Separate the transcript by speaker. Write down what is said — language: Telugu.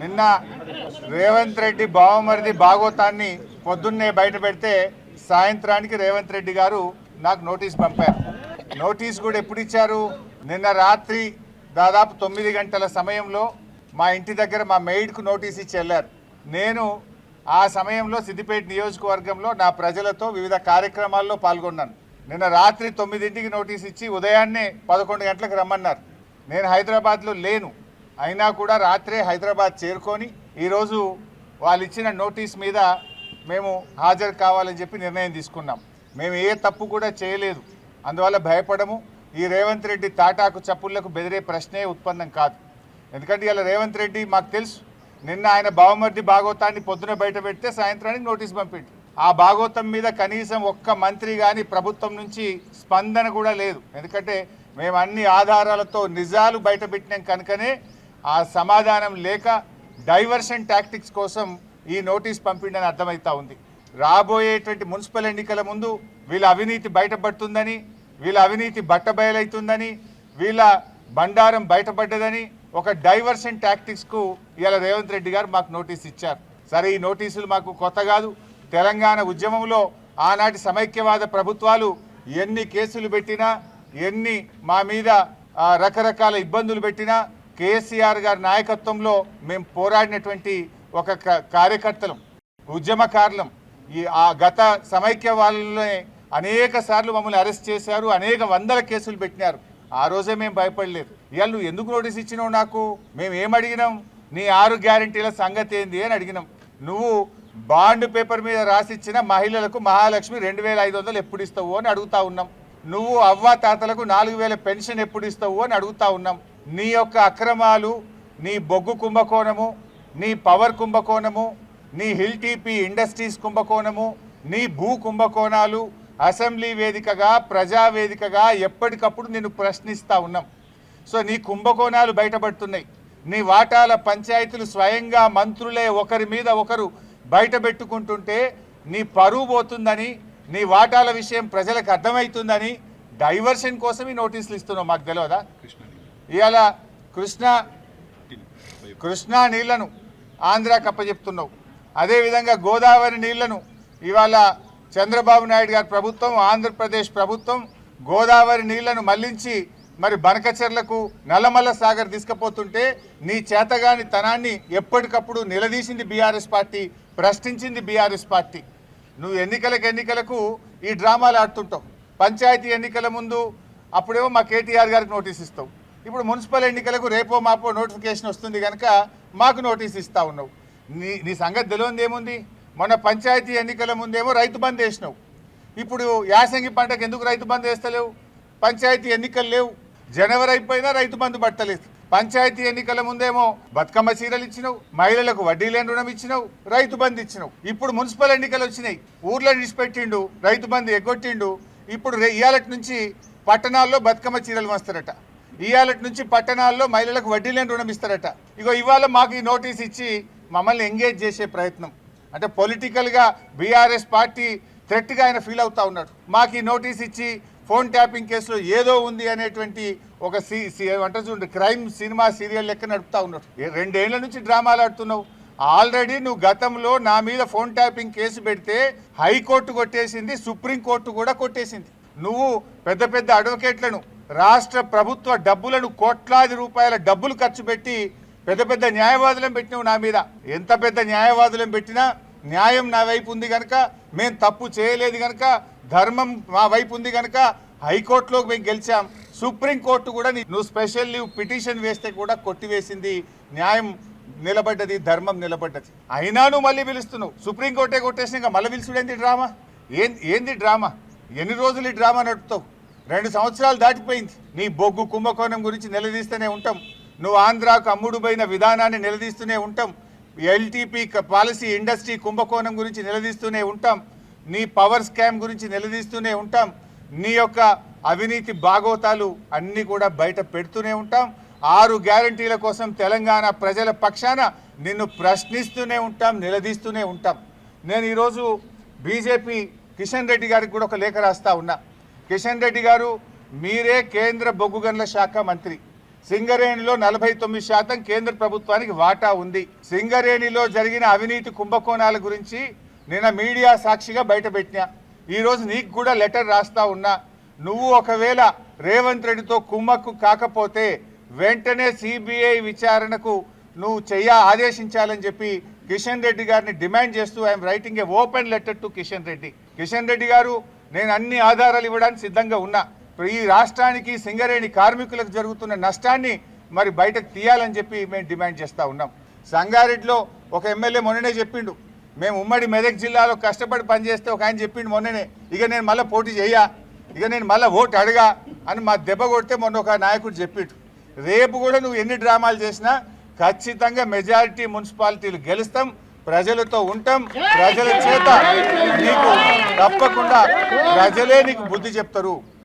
Speaker 1: నిన్న రేవంత్ రెడ్డి బావమరిది భాగోతాన్ని పొద్దున్నే బయట పెడితే సాయంత్రానికి రేవంత్ రెడ్డి గారు నాకు నోటీస్ పంపారు. నోటీస్ కూడా ఎప్పుడు ఇచ్చారు? నిన్న రాత్రి దాదాపు తొమ్మిది గంటల సమయంలో మా ఇంటి దగ్గర మా మెయిడ్కు నోటీస్ ఇచ్చి వెళ్ళారు. నేను ఆ సమయంలో సిద్దిపేట నియోజకవర్గంలో నా ప్రజలతో వివిధ కార్యక్రమాల్లో పాల్గొన్నాను. నిన్న రాత్రి తొమ్మిదింటికి నోటీస్ ఇచ్చి ఉదయాన్నే పదకొండు గంటలకు రమ్మన్నారు. నేను హైదరాబాద్లో లేను. అయినా కూడా రాత్రే హైదరాబాద్ చేరుకొని ఈరోజు వాళ్ళు ఇచ్చిన నోటీస్ మీద మేము హాజరు కావాలని చెప్పి నిర్ణయం తీసుకున్నాం. మేము ఏ తప్పు కూడా చేయలేదు. అందువల్ల భయపడము. ఈ రేవంత్ రెడ్డి తాటాకు చప్పుళ్ళకు బెదిరే ప్రశ్నే ఉత్పన్నం కాదు. ఎందుకంటే ఇలా రేవంత్ రెడ్డి మాకు తెలుసు నిన్న ఆయన బావమర్ది భాగవతాన్ని పొద్దున బయట పెడితే సాయంత్రానికి నోటీస్ పంపిండు. ఆ భాగవతం మీద కనీసం ఒక్క మంత్రి కానీ ప్రభుత్వం నుంచి స్పందన కూడా లేదు. ఎందుకంటే మేము అన్ని ఆధారాలతో నిజాలు బయట పెట్టినాం కనుకనే ఆ సమాధానం లేక డైవర్షన్ టాక్టిక్స్ కోసం ఈ నోటీస్ పంపిండని అర్థమవుతా ఉంది. రాబోయేటువంటి మున్సిపల్ ఎన్నికల ముందు వీళ్ళ అవినీతి బయటపడుతుందని వీళ్ళ అవినీతి బట్టబయలవుతుందని వీళ్ళ బండారం బయటపడ్డదని ఒక డైవర్షన్ టాక్టిక్స్కు ఇలా రేవంత్ రెడ్డి గారు మాకు నోటీస్ ఇచ్చారు. సరే ఈ నోటీసులు మాకు కొత్త కాదు. తెలంగాణ ఉద్యమంలో ఆనాటి సమైక్యవాద ప్రభుత్వాలు ఎన్ని కేసులు పెట్టినా ఎన్ని మా మీద రకరకాల ఇబ్బందులు పెట్టినా కేసీఆర్ గారి నాయకత్వంలో మేము పోరాడినటువంటి ఒక క- కార్యకర్తలం ఉద్యమకారులం. ఈ ఆ గత సమైక్య వాళ్ళనే అనేక సార్లు మమ్మల్ని అరెస్ట్ చేశారు అనేక వందల కేసులు పెట్టినారు. ఆ రోజే మేము భయపడలేదు. ఇవాళ నువ్వు ఎందుకు నోటీస్ ఇచ్చినావు నాకు? మేము ఏం అడిగినాం? నీ ఆరు గ్యారంటీల సంగతి ఏంది అని అడిగినాం. నువ్వు బాండ్ పేపర్ మీద రాసిచ్చిన మహిళలకు మహాలక్ష్మి రెండు వేల ఐదు వందలు ఎప్పుడు ఇస్తావు అని అడుగుతా ఉన్నాం. నువ్వు అవ్వ తాతలకు నాలుగు వేల పెన్షన్ ఎప్పుడు ఇస్తావు అని అడుగుతా ఉన్నాం. నీ యొక్క అక్రమాలు నీ బొగ్గు కుంభకోణము నీ పవర్ కుంభకోణము నీ హిల్ టీపీ ఇండస్ట్రీస్ కుంభకోణము నీ భూ కుంభకోణాలు అసెంబ్లీ వేదికగా ప్రజా వేదికగా ఎప్పటికప్పుడు నేను ప్రశ్నిస్తూ ఉన్నాం. సో నీ కుంభకోణాలు బయటపడుతున్నాయి. నీ వాటాల పంచాయతీలు స్వయంగా మంత్రులే ఒకరి మీద ఒకరు బయట పెట్టుకుంటుంటే నీ పరువు పోతుందని నీ వాటాల విషయం ప్రజలకు అర్థమవుతుందని డైవర్షన్ కోసం ఈ నోటీసులు ఇస్తున్నావు. మాకు తెలియదా ఇవాళ కృష్ణా కృష్ణా నీళ్ళను ఆంధ్రాకి అప్పచెప్తున్నావు అదేవిధంగా గోదావరి నీళ్ళను ఇవాళ చంద్రబాబు నాయుడు గారి ప్రభుత్వం ఆంధ్రప్రదేశ్ ప్రభుత్వం గోదావరి నీళ్ళను మళ్ళించి మరి బనకచెర్లకు నల్లమల్ల సాగర్ తీసుకుపోతుంటే నీ చేతగాని తనాన్ని ఎప్పటికప్పుడు నిలదీసింది బీఆర్ఎస్ పార్టీ ప్రశ్నించింది బీఆర్ఎస్ పార్టీ. నువ్వు ఎన్నికలకు ఎన్నికలకు ఈ డ్రామాలు ఆడుతుంటావు. పంచాయతీ ఎన్నికల ముందు అప్పుడేమో మా కేటీఆర్ గారికి నోటీస్ ఇస్తావు. ఇప్పుడు మున్సిపల్ ఎన్నికలకు రేపో మాపో నోటిఫికేషన్ వస్తుంది కనుక మాకు నోటీస్ ఇస్తా ఉన్నావు. నీ నీ సంగతి తెలియంది ఏముంది? మొన్న పంచాయతీ ఎన్నికల ముందేమో రైతు బంద్ వేసినావు. ఇప్పుడు యాసంగి పంటకు ఎందుకు రైతు బంద్ వేస్తలేవు? పంచాయతీ ఎన్నికలు లేవు. జనవరి అయిపోయినా రైతు బంధు పట్టలేదు. పంచాయతీ ఎన్నికల ముందేమో బతుకమ్మ చీరలు ఇచ్చినావు మహిళలకు వడ్డీ లేని రుణం ఇచ్చినావు రైతు బంధు ఇచ్చినావు. ఇప్పుడు మున్సిపల్ ఎన్నికలు వచ్చినాయి. ఊర్లో నిలిచిపెట్టిండు రైతు బంధు ఎగ్గొట్టిండు. ఇప్పుడు ఇయాలటి నుంచి పట్టణాల్లో బతుకమ్మ చీరలు వస్తారట ఇయాలటి నుంచి పట్టణాల్లో మహిళలకు వడ్డీ లేని రుణం ఇస్తారట. ఇగో ఇవాళ మాకు ఈ నోటీస్ ఇచ్చి మమ్మల్ని ఎంగేజ్ చేసే ప్రయత్నం. అంటే పొలిటికల్గా బీఆర్ఎస్ పార్టీ థ్రెట్గా ఆయన ఫీల్ అవుతూ ఉన్నాడు. మాకు ఈ నోటీస్ ఇచ్చి ఫోన్ ట్యాపింగ్ కేసులో ఏదో ఉంది అనేటువంటి ఒక సీ సి- చూడండి క్రైమ్ సినిమా సీరియల్ లెక్క నడుపుతా ఉన్నాడు. ఏ రెండేళ్ళ నుంచి డ్రామాలు ఆడుతున్నావు? ఆల్రెడీ నువ్వు గతంలో నా మీద ఫోన్ ట్యాపింగ్ కేసు పెడితే హైకోర్టు కొట్టేసింది సుప్రీంకోర్టు కూడా కొట్టేసింది. నువ్వు పెద్ద పెద్ద అడ్వకేట్లను రాష్ట్ర ప్రభుత్వ డబ్బులను కోట్లాది రూపాయల డబ్బులు ఖర్చు పెట్టి పెద్ద పెద్ద న్యాయవాదులను పెట్టినావు నా మీద. ఎంత పెద్ద న్యాయవాదులను పెట్టినా న్యాయం నా వైపు ఉంది కనుక మేము తప్పు చేయలేదు కనుక ధర్మం మా వైపు ఉంది కనుక హైకోర్టులోకి మేము గెలిచాం. సుప్రీంకోర్టు కూడా నువ్వు స్పెషల్ లీవ్ పిటిషన్ వేస్తే కూడా కొట్టివేసింది. న్యాయం నిలబడ్డది ధర్మం నిలబడ్డది. అయినా నువ్వు మళ్ళీ పిలుస్తున్నావు. సుప్రీంకోర్టే కొట్టేసినాక మళ్ళీ పిలుచుడేంది డ్రామా? ఏంది ఏంది డ్రామా? ఎన్ని రోజులు ఈ డ్రామా నడుపుతావు? రెండు సంవత్సరాలు దాటిపోయింది. నీ బొగ్గు కుంభకోణం గురించి నిలదీస్తూనే ఉంటాం. నువ్వు ఆంధ్రాకు అమ్ముడు పోయిన విధానాన్ని నిలదీస్తూనే ఉంటాం. ఎల్టీపీ పాలసీ ఇండస్ట్రీ కుంభకోణం గురించి నిలదీస్తూనే ఉంటాం. నీ పవర్ స్కామ్ గురించి నిలదీస్తూనే ఉంటాం. నీ యొక్క అవినీతి భాగోతాలు అన్నీ కూడా బయట పెడుతూనే ఉంటాం. ఆరు గ్యారంటీల కోసం తెలంగాణ ప్రజల పక్షాన నిన్ను ప్రశ్నిస్తూనే ఉంటాం నిలదీస్తూనే ఉంటాం. నేను ఈరోజు బీజేపీ కిషన్ రెడ్డి గారికి కూడా ఒక లేఖ రాస్తా ఉన్నా. కిషన్ రెడ్డి గారు మీరే కేంద్ర బొగ్గు గనుల శాఖ మంత్రి. సింగరేణిలో నలభై తొమ్మిది శాతం కేంద్ర ప్రభుత్వానికి వాటా ఉంది. సింగరేణిలో జరిగిన అవినీతి కుంభకోణాల గురించి నిన్న మీడియా సాక్షిగా బయటపెట్టినా. ఈరోజు నీకు కూడా లెటర్ రాస్తా ఉన్నా. నువ్వు ఒకవేళ రేవంత్ రెడ్డితో కుమ్మక్కు కాకపోతే వెంటనే సిబిఐ విచారణకు నువ్వు చెయ్య ఆదేశించాలని చెప్పి కిషన్ రెడ్డి గారిని డిమాండ్ చేస్తూ I'm writing a open letter to Kishan Reddy. Kishan Reddy గారు నేను అన్ని ఆధారాలు ఇవ్వడానికి సిద్ధంగా ఉన్నా. ఇప్పుడు ఈ రాష్ట్రానికి సింగరేణి కార్మికులకు జరుగుతున్న నష్టాన్ని మరి బయటకు తీయాలని చెప్పి మేము డిమాండ్ చేస్తూ ఉన్నాం. సంగారెడ్డిలో ఒక ఎమ్మెల్యే మొన్ననే చెప్పిండు. మేము ఉమ్మడి మెదక్ జిల్లాలో కష్టపడి పనిచేస్తే ఒక ఆయన చెప్పిండు మొన్ననే ఇక నేను మళ్ళీ పోటీ చేయా ఇక నేను మళ్ళీ ఓటు అడగా అని మా దెబ్బ కొడితే మొన్న ఒక నాయకుడు చెప్పిండు. రేపు కూడా నువ్వు ఎన్ని డ్రామాలు చేసినా ఖచ్చితంగా మెజారిటీ మున్సిపాలిటీలు గెలుస్తాం. ప్రజలతో ఉంటాం. ప్రజల చేత నీకు తప్పకుండా ప్రజలే నీకు బుద్ధి చెప్తారు.